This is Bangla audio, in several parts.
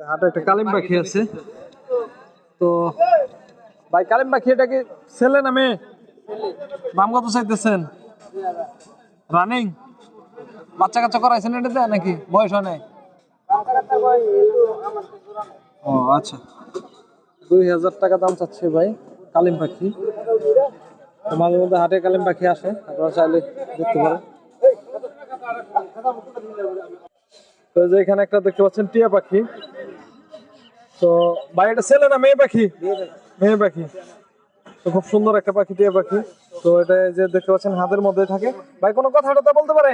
হাটে একটা কালিম পাখি আছে। তো ভাই কালিম পাখি এটা কি ছেলে না মেয়ে? দাম কত চাইতেছেন? রানিং বাচ্চা কাচ্চা করাইছেন এটাতে নাকি? বয়স হয় নাই ও আচ্ছা। দুই হাজার টাকা দাম চাচ্ছে ভাই কালিম পাখি। মাঝে মধ্যে হাটে কালিম পাখি আসে আপনারা চাইলে দেখতে পারেন। তো যে এখানে একটা দেখতে পাচ্ছেন টিয়া পাখি। তো ভাই এটা ছেলে না মেয়ে পাখি? মেয়ে পাখি। তো খুব সুন্দর একটা পাখি টিয়া পাখি। তো এটা যে দেখতে পাচ্ছেন হাতের মধ্যে থাকে। ভাই কোনো কথা টথা বলতে পারে?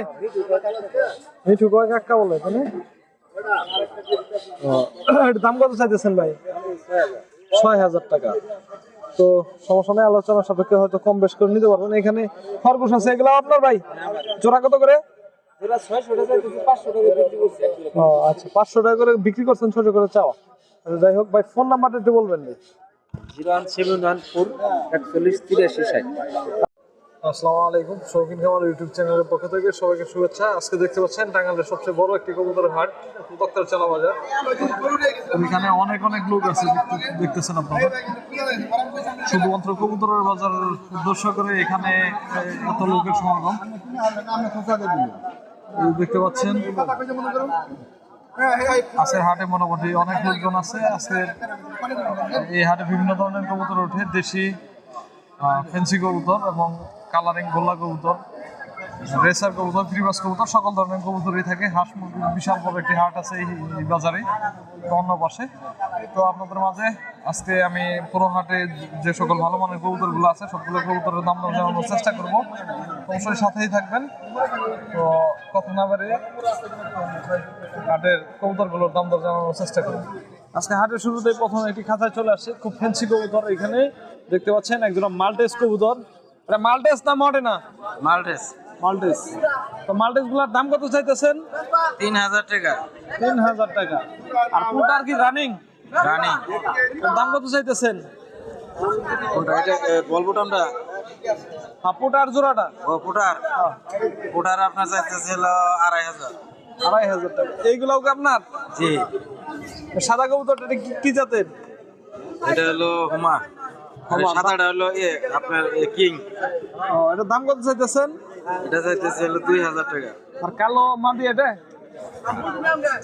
মিঠু কয় কাকা বলে তাই না? ও, দাম কত চাইতেছেন ভাই? ছয় হাজার টাকা। তো সমস্যা নেই আলোচনা সাপেক্ষে হয়তো কম বেশ করে নিতে পারবেন। এখানে খরগোশ আছে এগুলো আপনার ভাই? জোড়া কত করে? ও আচ্ছা পাঁচশো টাকা করে বিক্রি করছেন ছোট করে চাওয়া। যাই হোক ভাই ফোন নাম্বারটা একটু বলবেন না? Zero one seven one four একচল্লিশ তিরাশি ষাট। আসসালামু আলাইকুম শৌখিন খামার ইউটিউব চ্যানেলের পক্ষ থেকে সবাইকে শুভেচ্ছা। আজকে দেখতে পাচ্ছেন টাঙ্গাইলের সবচেয়ে বড় একটি কবুতরের হাট তক্তার চালা বাজার। এখানে অনেক অনেক লোক আছে দেখতেছেন আপনারা। শুধুমাত্র কবুতরের বাজার উদ্দেশ্য করে এখানে এত লোকের সমাগম। দেখতে পাচ্ছেন আছে হাটে মোটামুটি অনেক লোকজন আছে আজকে এই হাটে বিভিন্ন ধরনের কবুতর ওঠে, দেশি ফেন্সি কবুতর এবং কালারিং গোল্লা কবুতর। রেসার কবুতর, ফ্রিবাস কবুতর, সকল ধরনের কবুতরই থাকে। হাঁস মুরগির বিশাল বড় একটি হাট আছে এই বাজারে অন্য পাশে। তো আপনাদের মাঝে আজকে আমি পুরো হাটে যে সকল ভালো মানের কবুতরগুলো আছে, সবগুলো কবুতরের দাম দাম জানানোর চেষ্টা করব। অবশ্যই সাথেই থাকবেন। তো কথা না বাড়িয়ে হাটের কবুতরগুলোর দাম দর জানানোর চেষ্টা করব। আজকে হাটের শুরুতেই প্রথম একটি খাতায় চলে আসছে। খুব ফ্যান্সি কবুতর এখানে। দেখতে পাচ্ছেন একজন মাল্টেস কবুতর। এটা মাল্টেস না মডে না মাল্টেস। মাল্টেস তো মাল্টেসগুলার দাম কত চাইতেছেন? তিন হাজার টাকা। তিন হাজার টাকা। আর পুটার কি রানিং রানি দাম কত চাইতেছেন? এটা আমরা? হ্যাঁ পুটার জোড়াটা? ও ফুটার হ্যাঁ, ফুটার আপনার চাইতেছিল আড়াই হাজার। আড়াই হাজার টাকা। এইগুলাও কি আপনার? জি। সাদা কবুতরটা কি- কি জাতের? এটা হলো হুমা। সাদাটা হলো এ আপনার কিং। ও এটার দাম কত চাইতেছেন? এটা চাইতেছিল দুই হাজার টাকা। আর কালো মাদি এটা?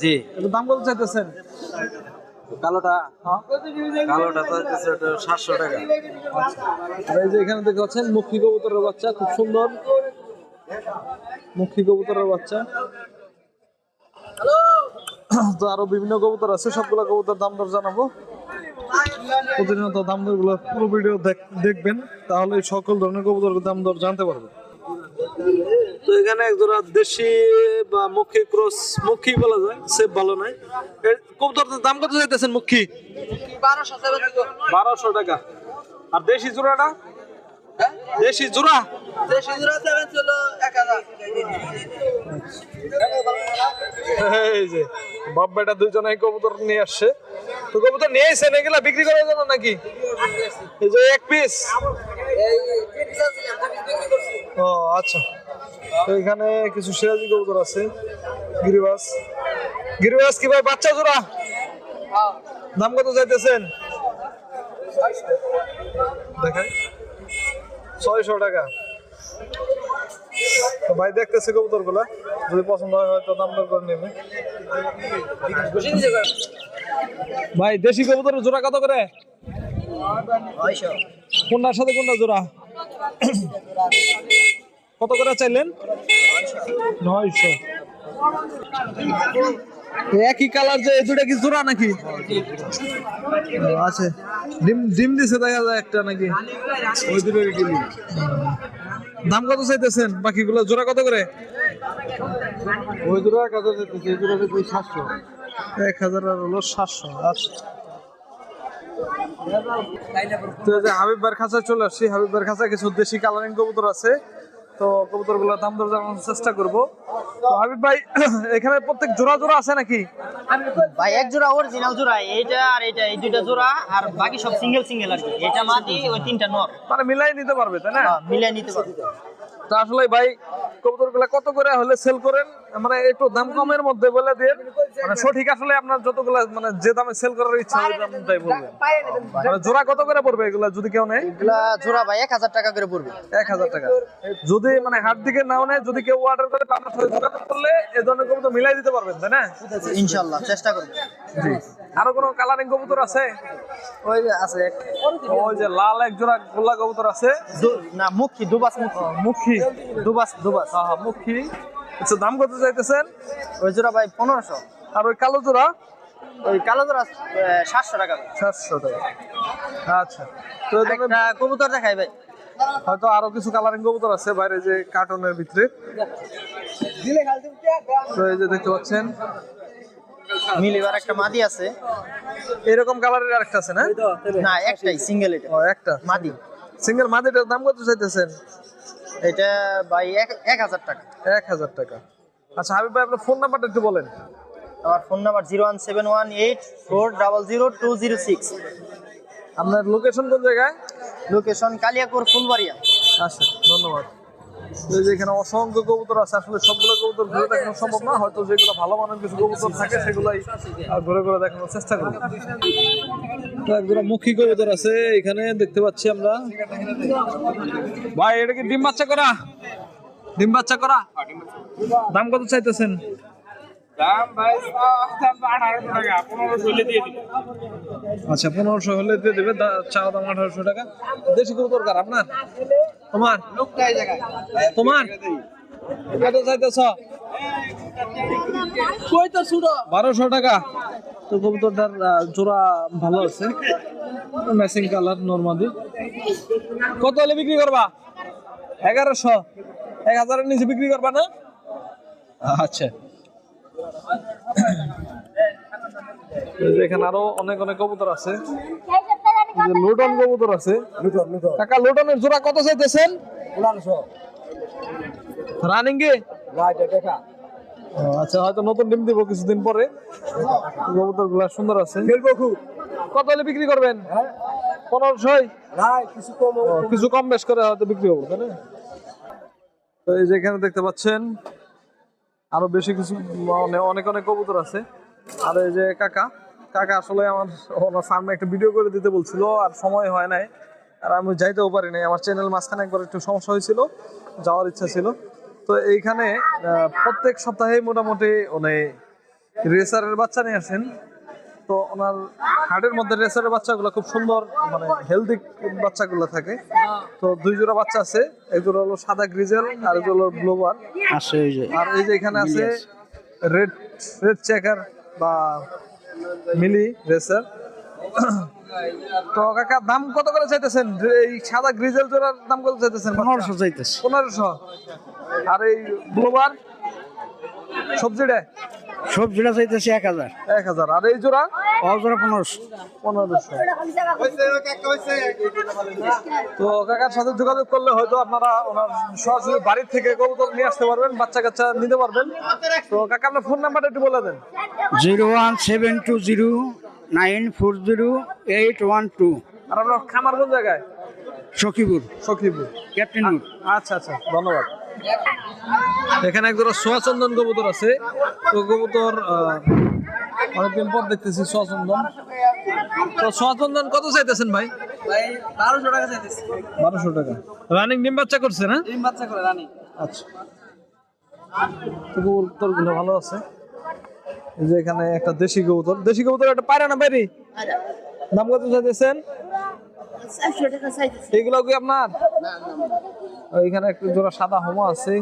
জি। এটার দাম কত চাইতেছেন? কালোটা? হ্যাঁ। কালোটা চাইতেছে ওটা সাতশো টাকা। আর এই যে এখানে দেখতে পাচ্ছেন মুখী কবুতরের বাচ্চা খুব সুন্দর। মুখী কবুতরের বাচ্চা। তো আরও বিভিন্ন কবুতর আছে সবগুলো কবুতর দাম দর জানাব। প্রতিনিয়ত দাম দরগুলো পুরো ভিডিও দেখবেন তাহলে সকল ধরনের কবুতর দাম দর জানতে পারবেন। তো এখানে একজোড়া দেশি বা মুখী ক্রস, মুখী বলা যায় সেফ ভালো নাই। কবুতরের দাম কত চাইতেছেন মুখী? বারোশো টাকা। আর দেশি জোড়াটা? দেশি জোড়া? এই যে, বাপ বেটা দুইজনে কবুতর নিয়ে আসছে। তো কবুতর নিয়ে এসেছেন, এগুলা বিক্রি করার জন্য নাকি? যে এক পিস ও আচ্ছা। তো এখানে কিছু সিরাজি কবুতর আছে। গিরিবাস। গিরিবাস কি ভাই বাচ্চা জোড়া? দাম কত চাইতেছেন? দেখাই। ছয়শো টাকা। ভাই দেখতেছে কবুতরগুলা যদি পছন্দ হয় হয়তো দাম দর করে নেবে। ভাই দেশি কবুতরের জোড়া কত করে? কোনটার সাথে কোনটা জোড়া? কত করে চাইলেন? নয়শো। একই কালার যে এই দুটা কি জোড়া নাকি? ও, আছে। ডিম ডিম দিছে দেখা যায় একটা নাকি। ওই দুটো দাম কত চাইতেছেন? বাকিগুলো জোড়া কত করে? ওই দুটো এক হাজার চাইতেছে এই দুটো দুই সাতশো। এক হাজার আর হলো সাতশো। আচ্ছা। তো যে হাবিব চলে আসছি। হাবিব কিছু দেশি কালারিং কবুতর আছে। তো কবুতরগুলোর দাম দর জানানোর চেষ্টা করব। তো হাবিব ভাই এখানে প্রত্যেক জোড়া জোড়া আছে নাকি? ভাই এক জোড়া অরিজিনাল জোড়া এইটা আর এইটা এই দুইটা জোড়া আর বাকি সব সিঙ্গেল সিঙ্গেল আর কি। এটা মাদি ওই তিনটা নর। মানে মিলাই নিতে পারবে তাই না? মিলাই নিতে পারবে। তো আসলে ভাই কত করে হলে সেল করেন? মানে একটু দাম কমের মধ্যে বলে দিয়ে মানে সঠিক আসলে আপনার যতগুলা মানে যে দামে সেল করার ইচ্ছা ওই দামটাই বলবেন মানে জোড়া কত করে পড়বে এগুলা যদি কেউ নেয়? এগুলা জোড়া ভাই এক হাজার টাকা করে পড়বে। এক হাজার টাকা। যদি মানে হাট দিকে নাও নেয় যদি কেউ অর্ডার করে আপনার সাথে যোগাযোগ করলে ধরনের কবুতর মিলাই দিতে পারবেন তাই না? ইনশাল্লাহ চেষ্টা করব। জি। আরও কোনো কালারিং কবুতর আছে? ওই যে আছে ওই যে লাল এক জোড়া গোল্লা কবুতর আছে। না মুখী দুবাস মুখী। দুবাস দুবাস। হ্যাঁ হ্যাঁ, মুখী। আচ্ছা দাম কত চাইতেছেন? ওই জোড়া ভাই পনেরোশো। আর ওই কালো জোড়া? ওই কালো জোড়া সাতশো টাকা সাতশো টাকা। আচ্ছা। তো কবুতর দেখাই ভাই। হয়তো আরও কিছু কালারিং কবুতর আছে বাইরে যে কার্টুনের ভিতরে। তো এই যে দেখতে পাচ্ছেন মিলিবার একটা মাদি আছে। এরকম কালারের আরেকটা আছে না? না একটাই সিঙ্গেল এটা। ও একটা। মাদি। সিঙ্গেল মাদিটার দাম কত চাইতেছেন? এটা ভাই এক এক হাজার টাকা। এক হাজার টাকা। আচ্ছা হাবিব ভাই আপনার ফোন নাম্বারটা একটু বলেন। আমার phone number zero one seven one eight four double zero two zero six আপনার লোকেশন কোন জায়গায়? লোকেশন কালিয়াপুর ফুলবাড়িয়া। আচ্ছা ধন্যবাদ। এখানে অসংখ্য কবুতর আছে, আসলে সবগুলো কবুতর ঘুরে দেখানো সম্ভব না, হয়তো যেগুলো ভালো মানের কিছু কবুতর থাকে সেগুলাই ঘুরে ঘুরে দেখানোর চেষ্টা করি। একজোড়া মুখী কবুতর আছে, এখানে দেখতে পাচ্ছি আমরা। ভাই, এটা কি ডিম বাচ্চা করা? ডিম বাচ্চা করা? দাম কত চাইতেছেন? আচ্ছা পনেরোশো হলে দিয়ে দেবে চাওয়া দাম আঠারোশো টাকা। দেশি কবুতর কার আপনার? তোমার? তোমার? কত চাইতেছ? বারোশো টাকা। তো কবুতরটার জোড়া ভালো আছে। ম্যাচিং কালার নর্মালি কত হলে বিক্রি করবা? এগারোশো। এক হাজারের নিচে বিক্রি করবা না? আচ্ছা। এখানে আরও অনেক অনেক কবুতর আছে। লুটন কবুতর আছে। কাকা লুটনের জোড়া কত চাইতেছেন? রানিং গে আচ্ছা হয়তো নতুন ডিম দিব কিছুদিন পরে। কবুতরগুলা সুন্দর আছে। কত হলে বিক্রি করবেন? পনেরোশোই ও, কিছু কম বেশ করে হয়তো বিক্রি হব তাই না? তো এই যে এখানে দেখতে পাচ্ছেন আরও বেশি কিছু মানে অনেক অনেক কবুতর আছে। আর এই যে কাকা কাকা আসলে আমার ওনার ফার্মে একটা ভিডিও করে দিতে বলছিল, আর সময় হয় নাই, আর আমি যাইতেও পারি নাই। আমার চ্যানেল মাঝখানে একবার একটু সমস্যা হয়েছিল, যাওয়ার ইচ্ছা ছিল। তো এইখানে প্রত্যেক সপ্তাহে মোটামুটি মানে রেসারের বাচ্চা নিয়ে আসেন। তো ওনার হাটের মধ্যে রেসারের বাচ্চাগুলো খুব সুন্দর মানে হেলদি বাচ্চাগুলো থাকে। তো দুই জোড়া বাচ্চা আছে এক জোড়া হলো সাদা গ্রিজেল আর এক জোড়া হলো ব্লোবার আছে এই যে আর এই যে এখানে আছে রেড রেড চেকার বা মিলি রেসার। তো কাকা দাম কত করে চাইতেছেন? এই সাদা গ্রিজেল জোড়ার দাম কত চাইতেছেন পনেরোশো চাইতেছে। পনেরোশো। আর এই ব্লোবার সবজিটা? সবজিটা চাইতেছে এক হাজার। এক হাজার। আর এই জোড়া? অজোড়া পনেরোশো। পনেরোশো। তো কাকার সাথে যোগাযোগ করলে হয়তো আপনারা ওনার সরাসরি বাড়ির থেকে কবুতর নিয়ে আসতে পারবেন বাচ্চা কাচ্চা নিতে পারবেন। তো কাকা আপনার ফোন নাম্বারটা একটু বলে দেন। Zero one seven two zero nine four zero eight one two. আর আপনার খামার কোন জায়গায়? সখীপুর। সখীপুর। ক্যাপ্টেনপুর আচ্ছা আচ্ছা ধন্যবাদ। এখানে একজোড়া সোয়া চন্দন কবুতর আছে। তো কবুতর অনেকদিন পর দেখতেছি সোয়া চন্দন তো সোয়া চন্দন কত চাইতেছেন ভাই? বারোশো টাকা চাইতেছে। বারোশো টাকা। রানিং ডিম বাচ্চা করছে না? ডিম বাচ্চা করে রানি। আচ্ছা। তো ভালো আছে। যে এখানে একটা দেশি কবুতর। দেশি কবুতর একটা পায়রা না বাইরে দাম কত চাইতেছেন? এগুলো কি আপনার? এখানে একটা জোড়া সাদা হোমা আছে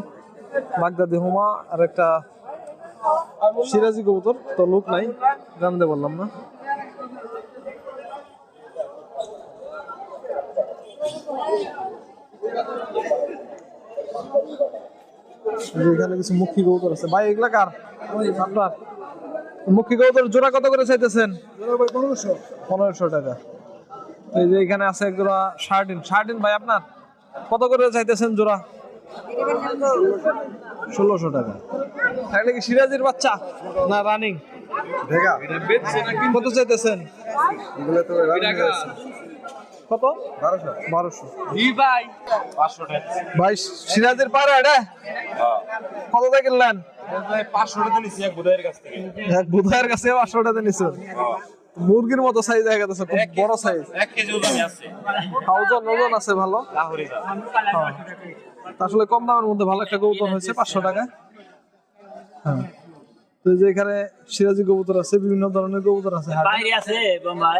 বাগদাদি হোমা আর একটা সিরাজি কবুতর তো লোক নাই জানতে বললাম না। এখানে কিছু মুখী কবুতর আছে। ভাই এগুলা কার? আপনার? মুখী কবুতর জোড়া কত করে চাইতেছেন? পনেরোশো টাকা। এই যে এখানে আছে এক জোড়া শার্টিন শার্টিন ভাই আপনার কত করে চাইতেছেন জোড়া? ষোলোশো টাকা। তাহলে কি সিরাজির বাচ্চা না রানিং? কত চাইতেছেন? কত? বারোশো। বারোশো। পাঁচশো টাকা। ভাই সিরাজের পায়রা এটা? কত টাকা কিনলেন? পাঁচশো টাকা নিচ্ছি এক বুধাইয়ের কাছ থেকে। এক বুধায়ের কাছে পাঁচশো টাকা মুরগির মতো সাইজ দেখা গেছে খুব বড় সাইজ এক কেজি ওজনই আছে। ওজন ওজন আছে ভালো। লাহোরি যা আসলে কম দামের মধ্যে ভালো একটা কবুতর হয়েছে পাঁচশো টাকা হ্যাঁ। তো যে এখানে সিরাজি কবুতর আছে বিভিন্ন ধরনের কবুতর আছে। হাটে। বাইরে আছে বোম্বাই।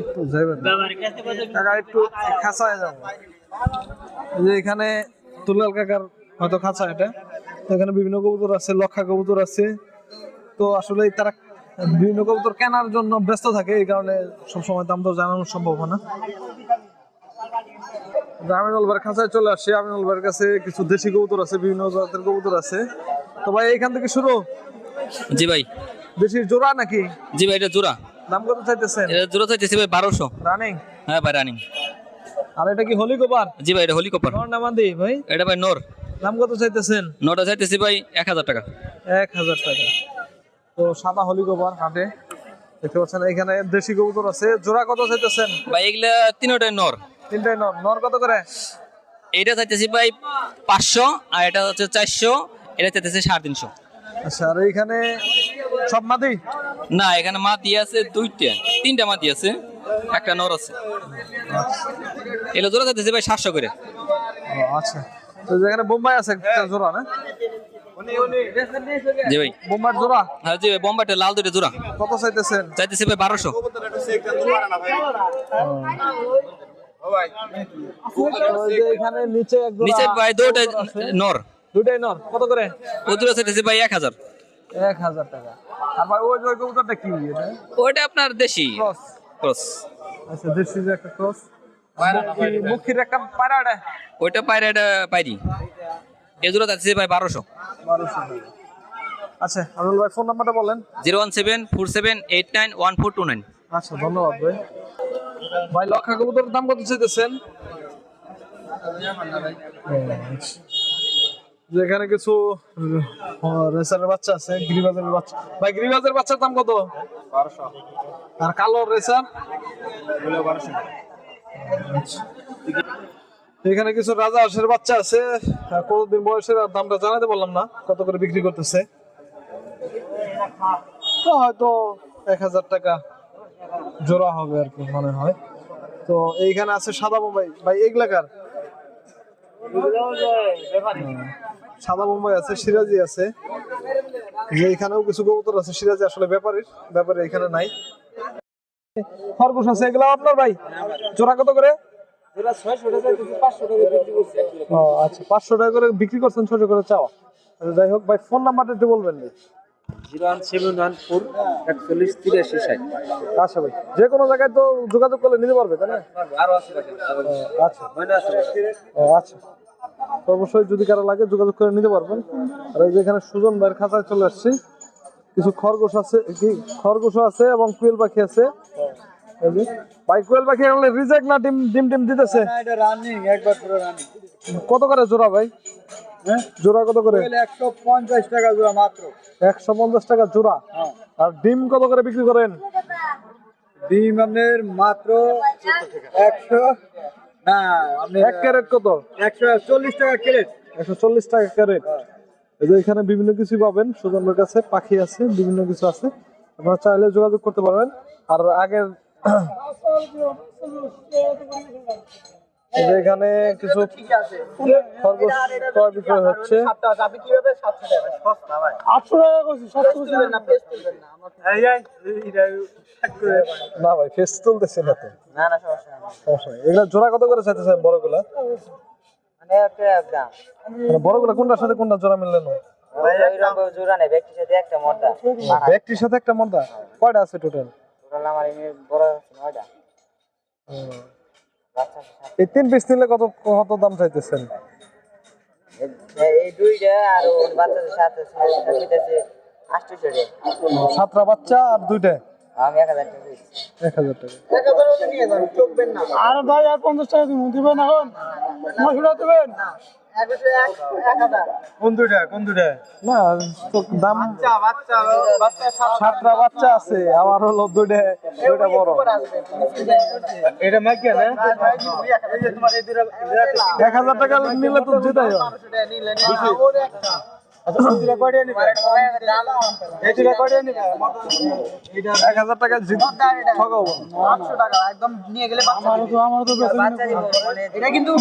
একটু যাইবেন না। কাকা একটু খাঁচায় যাব যে এখানে তুলাল কাকার হয়তো খাঁচা এটা। তো এখানে বিভিন্ন কবুতর আছে লক্ষা কবুতর আছে তো আসলে তারা বিভিন্ন কবুতর কেনার জন্য ব্যস্ত থাকে এই কারণে সবসময় দাম দর জানানো সম্ভব হয় না। খাঁচায় চলে ভাইয়ের কাছে কিছু দেশি কবুতর আছে বিভিন্ন জাতের কবুতর আছে। তো ভাই এইখান থেকে শুরু? জি ভাই। দেশির জোড়া নাকি? জি ভাই এটা জোড়া। দাম কত চাইতেছেন? এটা জোড়া চাইতেছি ভাই বারোশো। রানিং হ্যাঁ ভাই রানিং আর এটা কি হলি জি ভাই এটা হোলি কপার। নর নামাদি ভাই? এটা ভাই নোর। দাম কত চাইতেছেন? নটা চাইতেছি ভাই এক হাজার টাকা। এক হাজার টাকা। তো সাদা হলি গোবার হাটে দেখতে পাচ্ছেন এখানে দেশি কবুতর আছে। জোড়া কত চাইতেছেন? ভাই এগুলা তিনটাই নর। তিনটাই নর। নর কত করে? এইটা চাইতেছি ভাই পাঁচশো আর এটা হচ্ছে চারশো এটা চাইতেছি সাড়ে তিনশো। আচ্ছা আর এইখানে সব মাদি না এখানে মাতি আছে দুইটা তিনটা মাতি আছে একটা নর আছে। এগুলো জোড়া চাইতেছি ভাই সাতশো করে। আচ্ছা। তো যেখানে বোম্বাই আছে জোড়া না? জি ভাই। বোম্বাইয়ের জোড়া? হ্যাঁ জি ভাই বোম্বাইটা লাল দুইটা জোড়া। কত চাইতেছেন? চাইতেছি ভাই বারোশো। তো এই যে এখানে নিচে এক জোড়া নিচে ভাই দুইটা নর। দুইটাই নর। কত করে? ও চাইতেছি ভাই এক হাজার। এক হাজার টাকা। আর ভাই ওই ওই কবুতরটা কি ওইটা আপনার দেশি। ক্রস। ক্রস। আচ্ছা দেশি একটা ক্রস। মুখির একটা পায়রা। ওইটা এটা পাইরি এগুলো যাচ্ছে ভাই বারোশো। বারোশো আচ্ছা আনুল ভাই ফোন নাম্বারটা বলেন। Zero one seven four seven eight nine one four two nine. আচ্ছা ধন্যবাদ ভাই। ভাই লক্ষা কবুতরের দাম কত চাইতেছেন? যেখানে কিছু রেসারের বাচ্চা আছে গিরিবাজের বাচ্চা। ভাই গিরিবাজের বাচ্চার দাম কত? আর কালো রেসার? আচ্ছা। এখানে কিছু রাজা হাঁসের বাচ্চা আছে। কতদিন বয়সের আর দামটা জানাতে বললাম না। কত করে বিক্রি করতেছে? হয়তো এক হাজার টাকা জোড়া হবে আর কি মনে হয়। তো এইখানে আছে সাদা মুম্বাই ভাই এগুলাকার সাদা মুম্বাই আছে, সিরাজি আছে। যে এখানেও কিছু কবুতর আছে, সিরাজি আসলে ব্যাপারীর। ব্যাপারে এখানে নাই। খরগোশ আছে, এগুলা আপনার ভাই? জোড়া কত করে? ও আচ্ছা পাঁচশো টাকা করে বিক্রি করছেন ছশো করে চাওয়া। আচ্ছা, যাই হোক ভাই ফোন নাম্বারটা একটু বলবেন ভাই zero one seven one four একচল্লিশ তিরাশি ষাট। আচ্ছা ভাই যে কোনো জায়গায় তো যোগাযোগ করলে নিতে পারবে তাই না? আরও আছে আচ্ছা। আছে ও আচ্ছা। তো অবশ্যই যদি কারও লাগে যোগাযোগ করে নিতে পারবেন। আর এই যে এখানে সুজন ভাইয়ের খাতায় চলে আসছি। কিছু খরগোশ আছে কি? খরগোশ আছে এবং কুয়েল পাখি আছে। ভাই কুয়েল পাখি হলে রিজেক্ট না ডিম ডিম ডিম দিতেছে? এটা রানিং একবার পুরো রানিং কত করে জোড়া ভাই? হ্যাঁ? জোড়া কত করে? একশো পঞ্চাশ টাকা জোড়া মাত্র। একশো পঞ্চাশ টাকা জোড়া? হ্যাঁ। আর ডিম কত করে বিক্রি করেন? ডিম আপনার মাত্র একশো না আপনি এক ক্যারেট কত? একশো চল্লিশ টাকা ক্যারেট। একশো চল্লিশ টাকা ক্যারেট। এই যে এখানে বিভিন্ন কিছু পাবেন সুজনের কাছে পাখি আছে বিভিন্ন কিছু আছে। আপনারা চাইলে যোগাযোগ করতে পারবেন। আর আগের এখানে কিছু খরগোশ ক্রয় বিক্রয় হচ্ছে। আটশো টাকা করছি সাতশো না পেস্ট তুলবেন না আমার না ভাই ফেস তুলতেছি না তো এগুলা জোড়া কত করে চাইতেছে বড়গুলা? মানে একটা দাম মানে কোনটার সাথে কোনটা জোড়া মিললে জোড়া নেই ব্যক্তির সাথে একটা মর্দা। ব্যক্তির সাথে একটা মর্দা? কয়টা আছে টোটাল টোটাল আমার এমনি বড় আছে সাতটা। এই তিন পিস নিলে কত কত দাম চাইতেছেন? এই- এই দুইটা আর বাচ্চাদের সাথে সাতটা বাচ্চা আর দুইটা? আমি এক হাজার টাকা এক হাজার টাকা। এক হাজার নিয়ে যান চকবেন না। আর ভাই আর পঞ্চাশ টাকা দিবেন দিবেন এখন? নশো টাকা দিবেন? কোন দুইটা? কোন দুইটা? না তো দাম সাতটা। বাচ্চা আছে আমার হলো দুইটা বড়। এটা মাইকে না? এক হাজার টাকা নিলে তো যেটাই হয়। এক হাজার টাকা ঠকাবো। একদম নিয়ে গেলে বাচ্চা দিবে। বাচ্চা মানে এটা কিন্তু